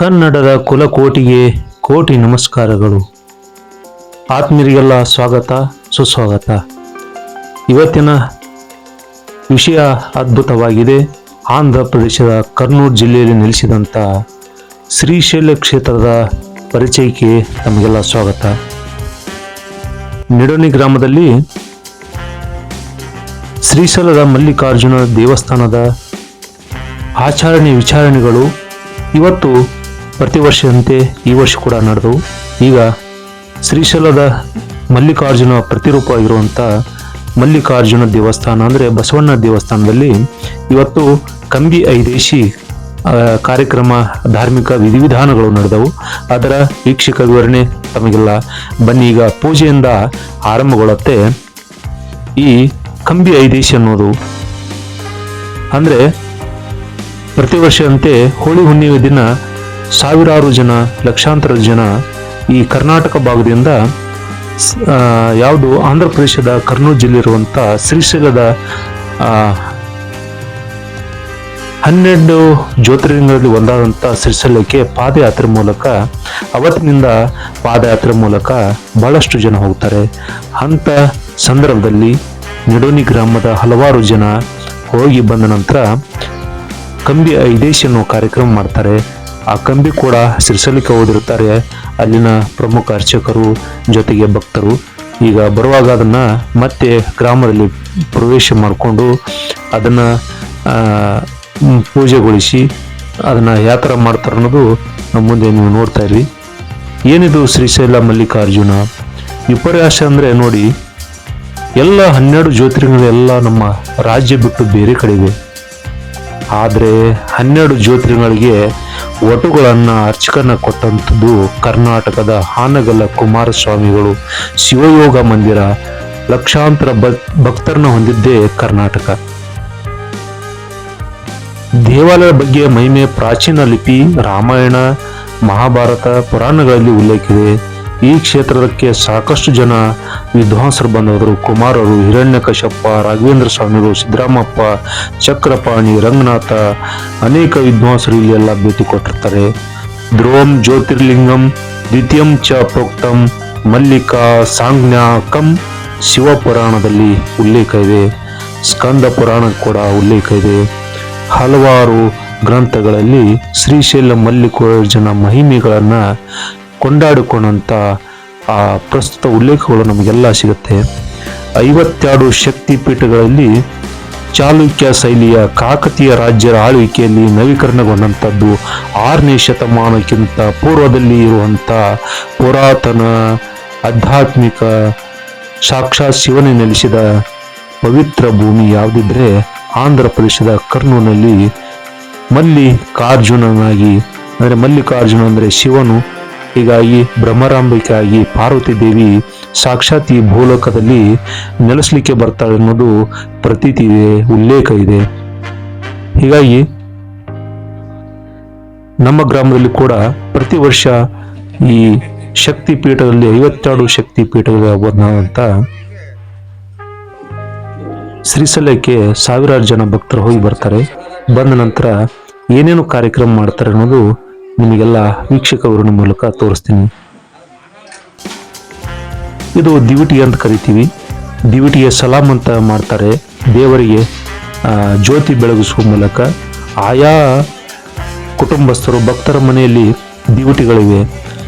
ಕನ್ನಡದ ಕುಲಕೋಟಿಗೆ ಕೋಟಿ ನಮಸ್ಕಾರಗಳು. ಆತ್ಮೀಯರಿಗೆಲ್ಲ ಸ್ವಾಗತ, ಸುಸ್ವಾಗತ. ಇವತ್ತಿನ ವಿಷಯ ಅದ್ಭುತವಾಗಿದೆ. ಆಂಧ್ರ ಪ್ರದೇಶದ ಕರ್ನೂಲು ಜಿಲ್ಲೆಯಲ್ಲಿ ನೆಲೆಸಿದಂಥ ಶ್ರೀಶೈಲ ಕ್ಷೇತ್ರದ ಪರಿಚಯಕ್ಕೆ ತಮಗೆಲ್ಲ ಸ್ವಾಗತ. ನಿಡೋನಿ ಗ್ರಾಮದಲ್ಲಿ ಶ್ರೀಶೈಲದ ಮಲ್ಲಿಕಾರ್ಜುನ ದೇವಸ್ಥಾನದ ಆಚರಣೆ ವಿಚಾರಣೆಗಳು ಇವತ್ತು ಪ್ರತಿ ವರ್ಷದಂತೆ ಈ ವರ್ಷ ಕೂಡ ನಡೆದವು ಈಗ ಶ್ರೀಶೈಲದ ಮಲ್ಲಿಕಾರ್ಜುನ ಪ್ರತಿರೂಪ ಇರುವಂಥ ಮಲ್ಲಿಕಾರ್ಜುನ ದೇವಸ್ಥಾನ ಅಂದರೆ ಬಸವಣ್ಣ ದೇವಸ್ಥಾನದಲ್ಲಿ ಇವತ್ತು ಕಂಬಿ ಐದೇಶಿ ಕಾರ್ಯಕ್ರಮ, ಧಾರ್ಮಿಕ ವಿಧಿವಿಧಾನಗಳು ನಡೆದವು. ಅದರ ವೀಕ್ಷಕ ವಿವರಣೆ ತಮಗೆಲ್ಲ. ಬನ್ನಿ, ಈಗ ಪೂಜೆಯಿಂದ ಆರಂಭಗೊಳ್ಳುತ್ತೆ ಈ ಕಂಬಿ ಐದೇಶಿ ಅನ್ನೋದು. ಅಂದರೆ ಪ್ರತಿ ವರ್ಷದಂತೆ ಹೋಳಿ ಹುಣ್ಣಿಮೆ ದಿನ ಸಾವಿರಾರು ಜನ, ಲಕ್ಷಾಂತರ ಜನ ಈ ಕರ್ನಾಟಕ ಭಾಗದಿಂದ ಯಾವುದು ಆಂಧ್ರ ಪ್ರದೇಶದ ಕರ್ನೂಲ್ ಜಿಲ್ಲೆ ಇರುವಂಥ ಶ್ರೀಶೈಲದ ಹನ್ನೆರಡು ಜ್ಯೋತಿರ್ಲಿಂಗಗಳಲ್ಲಿ ಒಂದಾದಂಥ ಶ್ರೀಶೈಲಕ್ಕೆ ಪಾದಯಾತ್ರೆ ಮೂಲಕ, ಅವತ್ತಿನಿಂದ ಪಾದಯಾತ್ರೆ ಮೂಲಕ ಬಹಳಷ್ಟು ಜನ ಹೋಗ್ತಾರೆ. ಅಂಥ ಸಂದರ್ಭದಲ್ಲಿ ನಿಡೋನಿ ಗ್ರಾಮದ ಹಲವಾರು ಜನ ಹೋಗಿ ಬಂದ ನಂತರ ಕಂಬಿ ಐದೇಶಿ ಅನ್ನೋ ಕಾರ್ಯಕ್ರಮ ಮಾಡ್ತಾರೆ. ಆ ಕಂಬಿ ಕೂಡ ಸಿರಿಸಲಿಕ್ಕೆ ಹೋದಿರುತ್ತಾರೆ. ಅಲ್ಲಿನ ಪ್ರಮುಖ ಅರ್ಚಕರು ಜೊತೆಗೆ ಭಕ್ತರು. ಈಗ ಬರುವಾಗ ಅದನ್ನು ಮತ್ತೆ ಗ್ರಾಮದಲ್ಲಿ ಪ್ರವೇಶ ಮಾಡಿಕೊಂಡು ಅದನ್ನು ಪೂಜೆಗೊಳಿಸಿ ಅದನ್ನು ಯಾವ ಥರ ಮಾಡ್ತಾರೆ ಅನ್ನೋದು ನಮ್ಮ ಮುಂದೆ ನೀವು ನೋಡ್ತಾ ಇರಿ ಏನಿದು ಶ್ರೀಶೈಲ ಮಲ್ಲಿಕಾರ್ಜುನ? ವಿಪರ್ಯಾಸ ಅಂದರೆ ನೋಡಿ, ಎಲ್ಲ ಹನ್ನೆರಡು ಜ್ಯೋತಿರ್ಗಳು ಎಲ್ಲ ನಮ್ಮ ರಾಜ್ಯ ಬಿಟ್ಟು ಬೇರೆ ಕಡೆ ಇವೆ. ಆದರೆ ಹನ್ನೆರಡು ಜ್ಯೋತಿರ್ಗಳಿಗೆ ಒಟುಗಳನ್ನು ಅರ್ಚಕನ ಕೊಟ್ಟಂಥದ್ದು ಕರ್ನಾಟಕದ ಹಾನಗಲ್ಲ ಕುಮಾರಸ್ವಾಮಿಗಳು. ಶಿವಯೋಗ ಮಂದಿರ ಲಕ್ಷಾಂತರ ಭಕ್, ಭಕ್ತರನ್ನ ಹೊಂದಿದ್ದೇ ಕರ್ನಾಟಕ. ದೇವಾಲಯದ ಬಗ್ಗೆ ಮಹಿಮೆ ಪ್ರಾಚೀನ ಲಿಪಿ ರಾಮಾಯಣ, ಮಹಾಭಾರತ, ಪುರಾಣಗಳಲ್ಲಿ ಉಲ್ಲೇಖಿದೆ. ಈ ಕ್ಷೇತ್ರಕ್ಕೆ ಸಾಕಷ್ಟು ಜನ ವಿದ್ವಾಂಸರು ಬಂದವರು. ಕುಮಾರರು ಹಿರಣ್ಯಕಶಪ್ಪ ರಾಘವೇಂದ್ರ ಸ್ವಾಮಿಗಳು, ಸಿದ್ದರಾಮಪ್ಪ, ಚಕ್ರಪಾಣಿ, ರಂಗನಾಥ, ಅನೇಕ ವಿದ್ವಾಂಸರು ಎಲ್ಲ ಭೇಟಿ ಕೊಟ್ಟಿರ್ತಾರೆ. ಧ್ರುವಂ ಜ್ಯೋತಿರ್ಲಿಂಗಂ, ದ್ವಿತೀಯಂ ಚ ಪ್ರೋಕ್ತಂ, ಮಲ್ಲಿಕಾ ಸಾಂಜ್ಞಾಕಂ ಶಿವಪುರಾಣದಲ್ಲಿ ಉಲ್ಲೇಖ ಇದೆ. ಸ್ಕಂದ ಪುರಾಣ ಕೂಡ ಉಲ್ಲೇಖ ಇದೆ. ಹಲವಾರು ಗ್ರಂಥಗಳಲ್ಲಿ ಶ್ರೀಶೈಲ ಮಲ್ಲಿಕಾರ್ಜುನ ಮಹಿಮೆಗಳನ್ನ ಕೊಂಡಾಡಿಕೊಂಡಂತ ಆ ಪ್ರಸ್ತುತ ಉಲ್ಲೇಖಗಳು ನಮಗೆಲ್ಲ ಸಿಗುತ್ತೆ. ಐವತ್ತೆರಡು ಶಕ್ತಿಪೀಠಗಳಲ್ಲಿ ಚಾಲುಕ್ಯ ಶೈಲಿಯ ಕಾಕತೀಯ ರಾಜ್ಯರ ಆಳ್ವಿಕೆಯಲ್ಲಿ ನವೀಕರಣಗೊಂಡಂಥದ್ದು ಆರನೇ ಶತಮಾನಕ್ಕಿಂತ ಪೂರ್ವದಲ್ಲಿ ಇರುವಂಥ ಪುರಾತನ ಆಧ್ಯಾತ್ಮಿಕ ಸಾಕ್ಷಾತ್ ಶಿವನೇ ನೆಲೆಸಿದ ಪವಿತ್ರ ಭೂಮಿ ಯಾವುದಿದ್ರೆ ಆಂಧ್ರ ಪ್ರದೇಶದ ಕರ್ನೂನಲ್ಲಿ ಮಲ್ಲಿಕಾರ್ಜುನನಾಗಿ, ಅಂದರೆ ಮಲ್ಲಿಕಾರ್ಜುನ ಅಂದರೆ ಶಿವನು ಹೀಗಾಗಿ ಬ್ರಹ್ಮರಾಂಬಿಕಾಗಿ ಪಾರ್ವತಿ ದೇವಿ ಸಾಕ್ಷಾತ್ ಈ ಭೂಲೋಕದಲ್ಲಿ ನೆಲೆಸಲಿಕ್ಕೆ ಬರ್ತಾಳೆ ಅನ್ನೋದು ಪ್ರತೀತಿ ಇದೆ, ಉಲ್ಲೇಖ ಇದೆ. ಹೀಗಾಗಿ ನಮ್ಮ ಗ್ರಾಮದಲ್ಲಿ ಕೂಡ ಪ್ರತಿ ವರ್ಷ ಈ ಶಕ್ತಿ ಪೀಠದಲ್ಲಿ ಐವತ್ತೆರಡು ಶಕ್ತಿ ಪೀಠಗಳ ಅಂತ ಶ್ರೀಸಲಕ್ಕೆ ಸಾವಿರಾರು ಜನ ಭಕ್ತರು ಹೋಗಿ ಬರ್ತಾರೆ. ಬಂದ ನಂತರ ಏನೇನು ಕಾರ್ಯಕ್ರಮ ಮಾಡ್ತಾರೆ ಅನ್ನೋದು ನಿಮಗೆಲ್ಲ ವೀಕ್ಷಕ ವಿವರಣೆ ಮೂಲಕ ತೋರಿಸ್ತೀನಿ. ಇದು ದಿವಿಟಿ ಅಂತ ಕರಿತೀವಿ. ದಿವಿಟಿಯ ಸಲಾಂ ಅಂತ ಮಾಡ್ತಾರೆ. ದೇವರಿಗೆ ಜ್ಯೋತಿ ಬೆಳಗಿಸುವ ಮೂಲಕ ಆಯಾ ಕುಟುಂಬಸ್ಥರು, ಭಕ್ತರ ಮನೆಯಲ್ಲಿ ದಿವಿಟಿಗಳಿವೆ.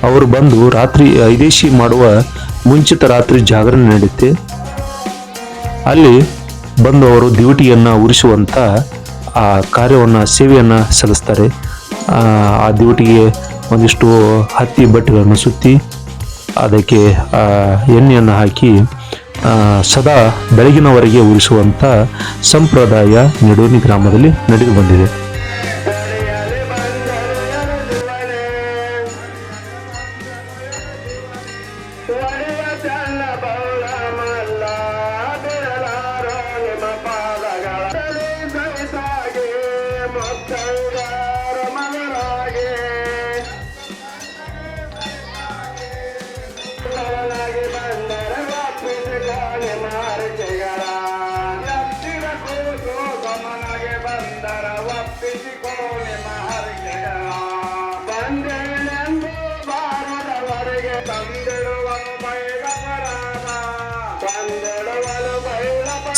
ಅವರು ಬಂದು ರಾತ್ರಿ ಐದೇಶಿ ಮಾಡುವ ಮುಂಚಿತ ರಾತ್ರಿ ಜಾಗರಣೆ ನಡೆಯುತ್ತೆ. ಅಲ್ಲಿ ಬಂದು ಅವರು ದಿವಿಟಿಯನ್ನು ಉರಿಸುವಂಥ ಆ, ಕಾರ್ಯವನ್ನು, ಸೇವೆಯನ್ನು ಸಲ್ಲಿಸ್ತಾರೆ. ಆ, ದಿವಟಿಗೆ ಒಂದಿಷ್ಟು ಹತ್ತಿ ಬಟ್ಟೆಗಳನ್ನು ಸುತ್ತಿ ಅದಕ್ಕೆ ಎಣ್ಣೆಯನ್ನು ಹಾಕಿ ಸದಾ ಬೆಳಗಿನವರೆಗೆ ಉರಿಸುವಂಥ ಸಂಪ್ರದಾಯ ನಿಡೋನಿ ಗ್ರಾಮದಲ್ಲಿ ನಡೆದು ಬಂದಿದೆ.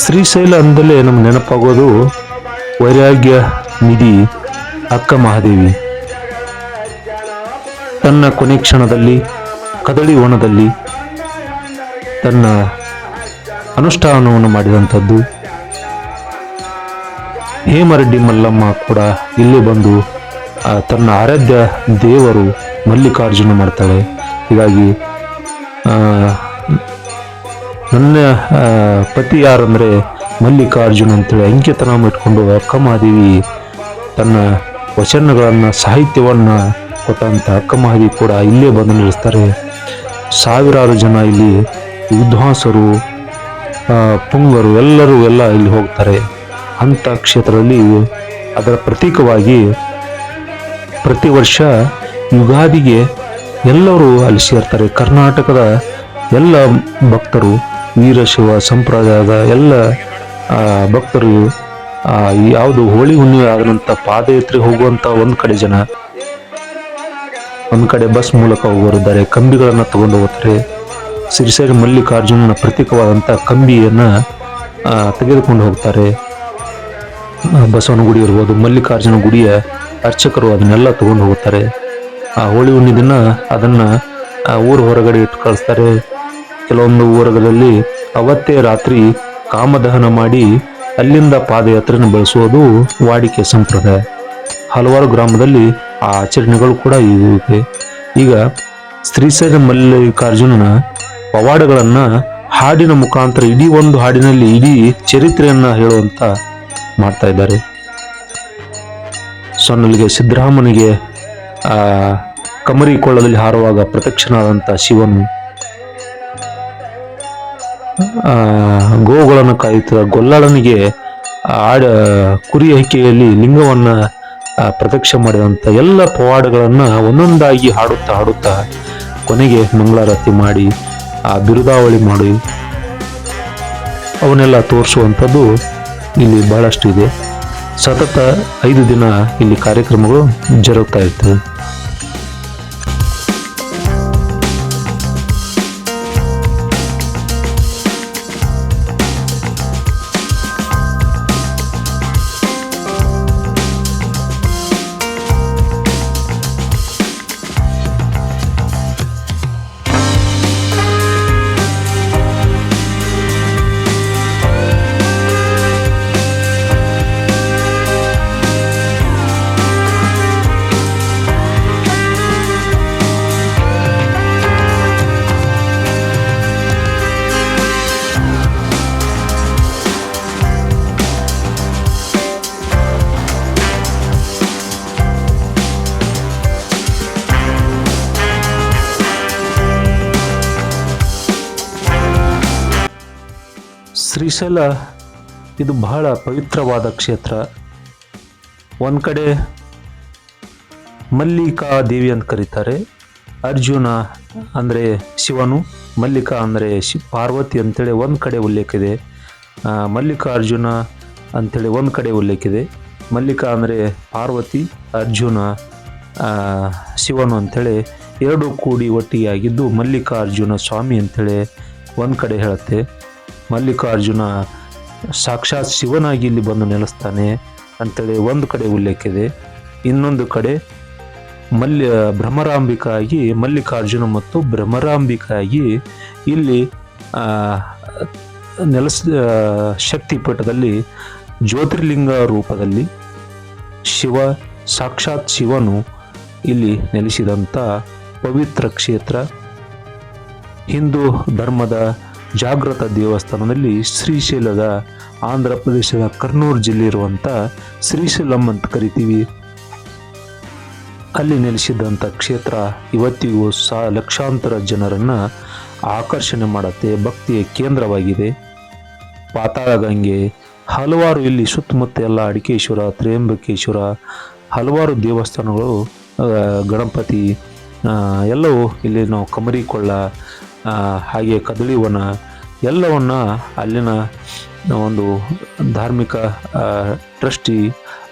ಶ್ರೀಶೈಲ ಅಂದಲೇ ನಮ್ಗೆ ನೆನಪಾಗೋದು ವೈರಾಗ್ಯ, ನಿಧಿ, ಅಕ್ಕ ಮಹಾದೇವಿ. ತನ್ನ ಕೊನೆ ಕ್ಷಣದಲ್ಲಿ, ಕದಳಿ ವನದಲ್ಲಿ ತನ್ನ ಅನುಷ್ಠಾನವನ್ನು ಮಾಡಿದಂಥದ್ದು. ಹೇಮರೆಡ್ಡಿ ಮಲ್ಲಮ್ಮ ಕೂಡ ಇಲ್ಲಿ ಬಂದು ತನ್ನ ಆರಾಧ್ಯ ದೇವರು ಮಲ್ಲಿಕಾರ್ಜುನ ಮಾಡ್ತಾಳೆ. ಹೀಗಾಗಿ ನನ್ನ ಪತಿ ಯಾರಂದರೆ ಮಲ್ಲಿಕಾರ್ಜುನ್ ಅಂತೇಳಿ. ಅಂಕಿತನಾಮ ಇಟ್ಕೊಂಡು ಅಕ್ಕಮಹಾದೇವಿ ತನ್ನ ವಚನಗಳನ್ನು, ಸಾಹಿತ್ಯವನ್ನು ಕೊಟ್ಟಂಥ ಅಕ್ಕಮಹಾದೇವಿ ಕೂಡ ಇಲ್ಲೇ ಬಂದು ನಿಲ್ಲಿಸ್ತಾರೆ. ಸಾವಿರಾರು ಜನ ಇಲ್ಲಿ ವಿದ್ವಾಂಸರು ಪುಂಗರು ಎಲ್ಲರೂ ಎಲ್ಲ ಇಲ್ಲಿ ಹೋಗ್ತಾರೆ. ಅಂಥ ಕ್ಷೇತ್ರದಲ್ಲಿ ಅದರ ಪ್ರತೀಕವಾಗಿ ಪ್ರತಿ ವರ್ಷ ಯುಗಾದಿಗೆ ಎಲ್ಲರೂ ಅಲ್ಲಿ ಸೇರ್ತಾರೆ. ಕರ್ನಾಟಕದ ಎಲ್ಲ ಭಕ್ತರು ವೀರಶೈವ, ಸಂಪ್ರದಾಯದ ಎಲ್ಲ ಭಕ್ತರು ಯಾವುದು ಹೋಳಿ ಹುಣ್ಣಿಮೆ ಆದಂಥ ಪಾದಯಾತ್ರೆ ಹೋಗುವಂಥ ಒಂದು ಕಡೆ ಜನ, ಒಂದು ಕಡೆ ಬಸ್ ಮೂಲಕ ಹೋಗೋರಿದ್ದಾರೆ. ಕಂಬಿಗಳನ್ನು ತಗೊಂಡು ಹೋಗ್ತಾರೆ. ಸಿರಿಸೇರಿ ಮಲ್ಲಿಕಾರ್ಜುನನ ಪ್ರತೀಕವಾದಂಥ ಕಂಬಿಯನ್ನು ತೆಗೆದುಕೊಂಡು ಹೋಗ್ತಾರೆ. ಬಸವನ ಗುಡಿ ಇರ್ಬೋದು, ಮಲ್ಲಿಕಾರ್ಜುನ ಗುಡಿಯ ಅರ್ಚಕರು ಅದನ್ನೆಲ್ಲ ತಗೊಂಡು ಹೋಗ್ತಾರೆ. ಆ, ಹೋಳಿ ಹುಣ್ಣಿ ದಿನ ಅದನ್ನ ಊರ ಹೊರಗಡೆ ಇಟ್ಟು ಕಳಿಸ್ತಾರೆ. ಕೆಲವೊಂದು ಊರುಗಳಲ್ಲಿ ಅವತ್ತೇ ರಾತ್ರಿ ಕಾಮದಹನ ಮಾಡಿ ಅಲ್ಲಿಂದ ಪಾದಯಾತ್ರೆಯನ್ನು ಬೆಳೆಸುವುದು ವಾಡಿಕೆ ಸಂಪ್ರದಾಯ. ಹಲವಾರು ಗ್ರಾಮದಲ್ಲಿ ಆ ಆಚರಣೆಗಳು ಕೂಡ ಇವೆ ಈಗ ಶ್ರೀಶೈಲ ಮಲ್ಲಿಕಾರ್ಜುನನ ಪವಾಡಗಳನ್ನ ಹಾಡಿನ ಮುಖಾಂತರ ಇಡೀ ಒಂದು ಹಾಡಿನಲ್ಲಿ ಇಡೀ ಚರಿತ್ರೆಯನ್ನ ಹೇಳುವಂತ ಮಾಡ್ತಾ ಇದ್ದಾರೆ. ಸೊನ್ನಲಿಗೆ ಸಿದ್ದರಾಮನಿಗೆ ಆ ಕಮರಿ ಕೊಳ್ಳದಲ್ಲಿ ಹಾರುವಾಗ ಪ್ರತ್ಯಕ್ಷನಾದಂಥ ಶಿವನು ಆ, ಗೋವುಗಳನ್ನು ಕಾಯುತ್ತಿದ್ದ ಗೊಲ್ಲಾಳನಿಗೆ ಆಡ, ಕುರಿ ಹೈಕೆಯಲ್ಲಿ ಲಿಂಗವನ್ನ ಪ್ರದಕ್ಷ ಮಾಡಿದಂಥ ಎಲ್ಲ ಪವಾಡಗಳನ್ನು ಒಂದೊಂದಾಗಿ ಹಾಡುತ್ತಾ ಹಾಡುತ್ತಾ ಕೊನೆಗೆ ಮಂಗಳಾರತಿ ಮಾಡಿ, ಆ, ಬಿರುದಾವಳಿ ಮಾಡಿ. ಅವನ್ನೆಲ್ಲ ತೋರಿಸುವಂಥದ್ದು ಇಲ್ಲಿ ಬಹಳಷ್ಟು ಇದೆ ಸತತ ಐದು ದಿನ ಇಲ್ಲಿ ಕಾರ್ಯಕ್ರಮಗಳು ಜರುಗ್ತಾ ಇರ್ತವೆ. ಶ್ರೀಶೈಲ ಇದು ಬಹಳ ಪವಿತ್ರವಾದ ಕ್ಷೇತ್ರ. ಒಂದು ಕಡೆ ಮಲ್ಲಿಕಾ ದೇವಿ ಅಂತ ಕರೀತಾರೆ. ಅರ್ಜುನ ಅಂದರೆ ಶಿವನು, ಮಲ್ಲಿಕಾ ಅಂದರೆ ಶಿ, ಪಾರ್ವತಿ ಅಂತೇಳಿ ಒಂದು ಕಡೆ ಉಲ್ಲೇಖ ಇದೆ. ಮಲ್ಲಿಕಾ ಅರ್ಜುನ ಅಂತೇಳಿ ಒಂದು ಕಡೆ ಉಲ್ಲೇಖ ಇದೆ. ಮಲ್ಲಿಕಾ ಅಂದರೆ ಪಾರ್ವತಿ, ಅರ್ಜುನ ಶಿವನು ಅಂಥೇಳಿ ಎರಡು ಕೂಡಿ ಒಟ್ಟಿಯಾಗಿದ್ದು ಮಲ್ಲಿಕಾರ್ಜುನ ಸ್ವಾಮಿ ಅಂಥೇಳಿ ಒಂದು ಕಡೆ ಹೇಳುತ್ತೆ. ಮಲ್ಲಿಕಾರ್ಜುನ ಸಾಕ್ಷಾತ್ ಶಿವನಾಗಿ ಇಲ್ಲಿ ಬಂದು ನೆಲೆಸ್ತಾನೆ ಅಂತೇಳಿ ಒಂದು ಕಡೆ ಉಲ್ಲೇಖ ಇದೆ ಇನ್ನೊಂದು ಕಡೆ ಮಲ್ಯ, ಭ್ರಮರಾಂಬಿಕಾಗಿ ಮಲ್ಲಿಕಾರ್ಜುನ ಮತ್ತು ಭ್ರಮರಾಂಬಿಕಾಗಿ ಇಲ್ಲಿ ನೆಲೆಸ ಶಕ್ತಿಪೀಠದಲ್ಲಿ ಜ್ಯೋತಿರ್ಲಿಂಗ ರೂಪದಲ್ಲಿ ಶಿವ, ಸಾಕ್ಷಾತ್ ಶಿವನು ಇಲ್ಲಿ ನೆಲೆಸಿದಂಥ ಪವಿತ್ರ ಕ್ಷೇತ್ರ ಹಿಂದೂ ಧರ್ಮದ ಜಾಗೃತ ದೇವಸ್ಥಾನದಲ್ಲಿ ಶ್ರೀಶೈಲದ ಆಂಧ್ರ ಪ್ರದೇಶದ ಕರ್ನೂರು ಜಿಲ್ಲೆ ಇರುವಂಥ ಶ್ರೀಶೈಲಂ ಅಂತ ಕರಿತೀವಿ. ಅಲ್ಲಿ ನೆಲೆಸಿದಂಥ ಕ್ಷೇತ್ರ ಇವತ್ತಿಗೂ ಸಹ ಲಕ್ಷಾಂತರ ಜನರನ್ನು ಆಕರ್ಷಣೆ ಮಾಡುತ್ತೆ, ಭಕ್ತಿಯ ಕೇಂದ್ರವಾಗಿದೆ. ಪಾತಾಳ ಗಂಗೆ ಹಲವಾರು ಇಲ್ಲಿ ಸುತ್ತಮುತ್ತ ಎಲ್ಲ ಅಡಿಕೇಶ್ವರ, ತ್ರ್ಯಂಬಕೇಶ್ವರ, ಹಲವಾರು ದೇವಸ್ಥಾನಗಳು ಗಣಪತಿ ಎಲ್ಲವೂ ಇಲ್ಲಿ ನಾವು ಕಮರಿಕೊಳ್ಳ ಹಾಗೆ ಕದಳಿವನ ಎಲ್ಲವನ್ನು ಅಲ್ಲಿನ ಒಂದು ಧಾರ್ಮಿಕ ಟ್ರಸ್ಟಿ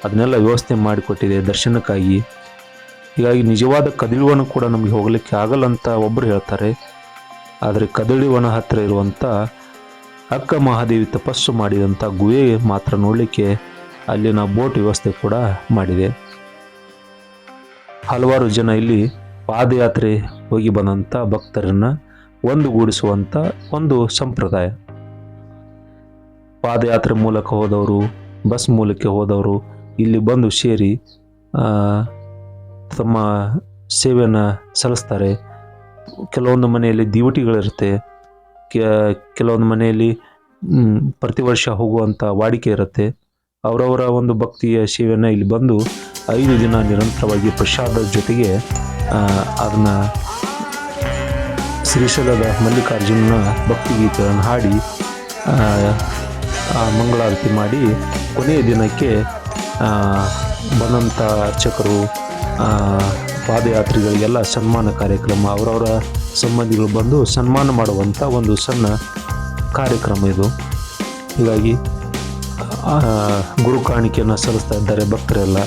ಅದನ್ನೆಲ್ಲ ವ್ಯವಸ್ಥೆ ಮಾಡಿಕೊಟ್ಟಿದೆ ದರ್ಶನಕ್ಕಾಗಿ. ಹೀಗಾಗಿ ನಿಜವಾದ ಕದಳಿವನ ಕೂಡ ನಮಗೆ ಹೋಗಲಿಕ್ಕೆ ಆಗಲ್ಲ ಅಂತ ಒಬ್ಬರು ಹೇಳ್ತಾರೆ. ಆದರೆ ಕದಳಿವನ ಹತ್ತಿರ ಇರುವಂಥ ಅಕ್ಕ ಮಹಾದೇವಿ ತಪಸ್ಸು ಮಾಡಿದಂಥ ಗುಹೆ ಮಾತ್ರ ನೋಡಲಿಕ್ಕೆ ಅಲ್ಲಿನ ಬೋಟ್ ವ್ಯವಸ್ಥೆ ಕೂಡ ಮಾಡಿದೆ. ಹಲವಾರು ಜನ ಇಲ್ಲಿ ಪಾದಯಾತ್ರೆ ಹೋಗಿ ಬಂದಂಥ ಭಕ್ತರನ್ನ ಒಂದುಗೂಡಿಸುವಂಥ ಒಂದು ಸಂಪ್ರದಾಯ. ಪಾದಯಾತ್ರೆ ಮೂಲಕ ಹೋದವರು, ಬಸ್ ಮೂಲಕ ಹೋದವರು ಇಲ್ಲಿ ಬಂದು ಸೇರಿ ತಮ್ಮ ಸೇವೆಯನ್ನು ಸಲ್ಲಿಸ್ತಾರೆ. ಕೆಲವೊಂದು ಮನೆಯಲ್ಲಿ ದಿವಟಿಗಳಿರುತ್ತೆ. ಕೆಲವೊಂದು ಮನೆಯಲ್ಲಿ ಪ್ರತಿ ವರ್ಷ ಹೋಗುವಂಥ ವಾಡಿಕೆ ಇರುತ್ತೆ. ಅವರವರ ಒಂದು ಭಕ್ತಿಯ ಸೇವೆಯನ್ನು ಇಲ್ಲಿ ಬಂದು ಐದು ದಿನ ನಿರಂತರವಾಗಿ ಪ್ರಸಾದದ ಜೊತೆಗೆ ಅದನ್ನು ಶ್ರೀಶೈಲದ ಮಲ್ಲಿಕಾರ್ಜುನನ ಭಕ್ತಿಗೀತೆಯನ್ನು ಹಾಡಿ ಮಂಗಳಾರತಿ ಮಾಡಿ ಕೊನೆಯ ದಿನಕ್ಕೆ ಬಂದಂಥ ಅರ್ಚಕರು ಪಾದಯಾತ್ರಿಗಳಿಗೆಲ್ಲ ಸನ್ಮಾನ ಕಾರ್ಯಕ್ರಮ, ಅವರವರ ಸಂಬಂಧಿಗಳು ಬಂದು ಸನ್ಮಾನ ಮಾಡುವಂಥ ಒಂದು ಸಣ್ಣ ಕಾರ್ಯಕ್ರಮ ಇದು. ಹೀಗಾಗಿ ಗುರು ಕಾಣಿಕೆಯನ್ನು ಸಲ್ಲಿಸ್ತಾ ಇದ್ದಾರೆ ಭಕ್ತರೆಲ್ಲ.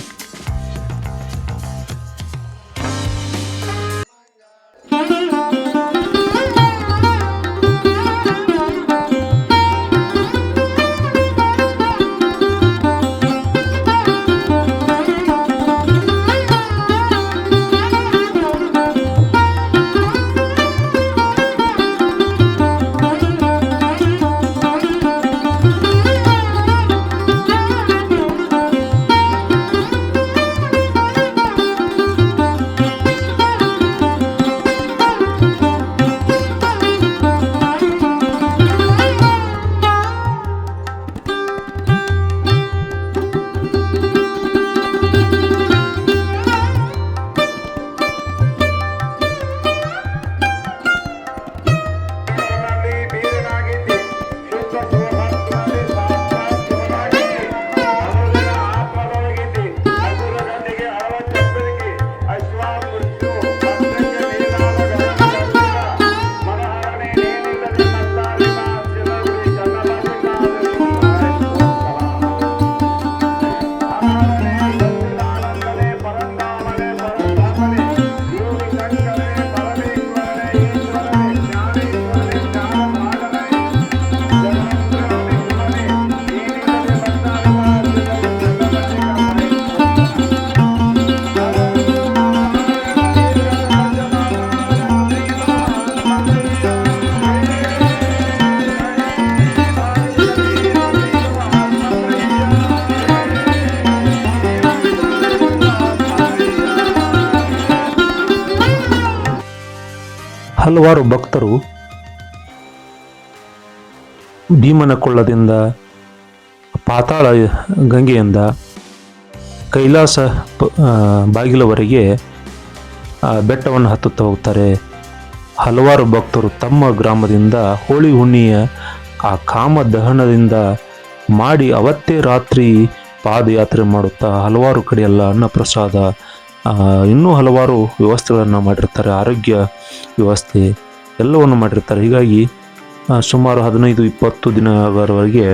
ಹಲವಾರು ಭಕ್ತರು ಭೀಮನ ಕೊಳ್ಳದಿಂದ ಪಾತಾಳ ಗಂಗೆಯಿಂದ ಕೈಲಾಸ ಬಾಗಿಲವರೆಗೆ ಬೆಟ್ಟವನ್ನು ಹತ್ತುತ್ತಾ ಹೋಗ್ತಾರೆ. ಹಲವಾರು ಭಕ್ತರು ತಮ್ಮ ಗ್ರಾಮದಿಂದ ಹೋಳಿ ಹುಣ್ಣಿಯ ಆ ಕಾಮ ದಹನದಿಂದ ಮಾಡಿ ಅವತ್ತೇ ರಾತ್ರಿ ಪಾದಯಾತ್ರೆ ಮಾಡುತ್ತಾ ಹಲವಾರು ಕಡೆ ಅನ್ನಪ್ರಸಾದ ಆ, ಇನ್ನೂ ಹಲವಾರು ವ್ಯವಸ್ಥೆಗಳನ್ನು ಮಾಡಿರ್ತಾರೆ. ಆರೋಗ್ಯ ವ್ಯವಸ್ಥೆ ಎಲ್ಲವನ್ನು ಮಾಡಿರ್ತಾರೆ. ಹೀಗಾಗಿ ಸುಮಾರು ಹದಿನೈದು, ಇಪ್ಪತ್ತು ದಿನಗಳವರೆಗೆ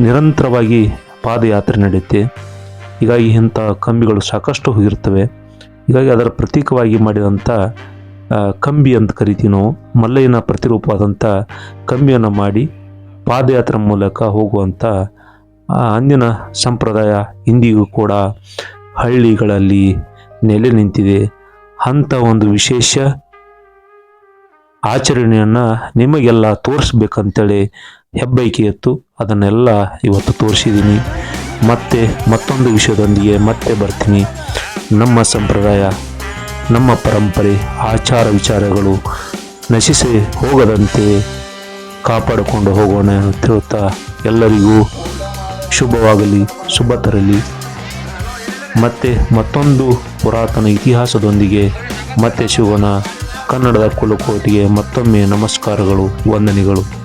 ನಿರಂತರವಾಗಿ ಪಾದಯಾತ್ರೆ ನಡೆಯುತ್ತೆ. ಹೀಗಾಗಿ ಇಂಥ ಕಂಬಿಗಳು ಸಾಕಷ್ಟು ಹೋಗಿರ್ತವೆ. ಹೀಗಾಗಿ ಅದರ ಪ್ರತೀಕವಾಗಿ ಮಾಡಿದಂಥ ಕಂಬಿ ಅಂತ ಕರಿತೀವಿ ನಾವು. ಮಲ್ಲಯ್ಯನ ಪ್ರತಿರೂಪವಾದಂಥ ಕಂಬಿಯನ್ನು ಮಾಡಿ ಪಾದಯಾತ್ರೆ ಮೂಲಕ ಹೋಗುವಂಥ ಅಂದಿನ ಸಂಪ್ರದಾಯ ಇಂದಿಗೂ ಕೂಡ ಹಳ್ಳಿಗಳಲ್ಲಿ ನೆಲೆ ನಿಂತಿದೆ. ಅಂಥ ಒಂದು ವಿಶೇಷ ಆಚರಣೆಯನ್ನು ನಿಮಗೆಲ್ಲ ತೋರಿಸ್ಬೇಕಂತೇಳಿ ಹೆಬ್ಬೈಕೆ ಎತ್ತು. ಅದನ್ನೆಲ್ಲ ಇವತ್ತು ತೋರಿಸಿದ್ದೀನಿ. ಮತ್ತೆ ಮತ್ತೊಂದು ವಿಷಯದೊಂದಿಗೆ ಮತ್ತೆ ಬರ್ತೀನಿ. ನಮ್ಮ ಸಂಪ್ರದಾಯ, ನಮ್ಮ ಪರಂಪರೆ, ಆಚಾರ ವಿಚಾರಗಳು ನಶಿಸಿ ಹೋಗದಂತೆ ಕಾಪಾಡಿಕೊಂಡು ಹೋಗೋಣ ಅಂತ ಹೇಳ್ತಾ ಎಲ್ಲರಿಗೂ ಶುಭವಾಗಲಿ, ಶುಭ ತರಲಿ. ಮತ್ತೆ ಮತ್ತೊಂದು ಪುರಾತನ ಇತಿಹಾಸದೊಂದಿಗೆ ಮತ್ತೆ ಶಿವನ ಕನ್ನಡದ ಕುಲಕೋಟಿಗೆ ಮತ್ತೊಮ್ಮೆ ನಮಸ್ಕಾರಗಳು ವಂದನೆಗಳು.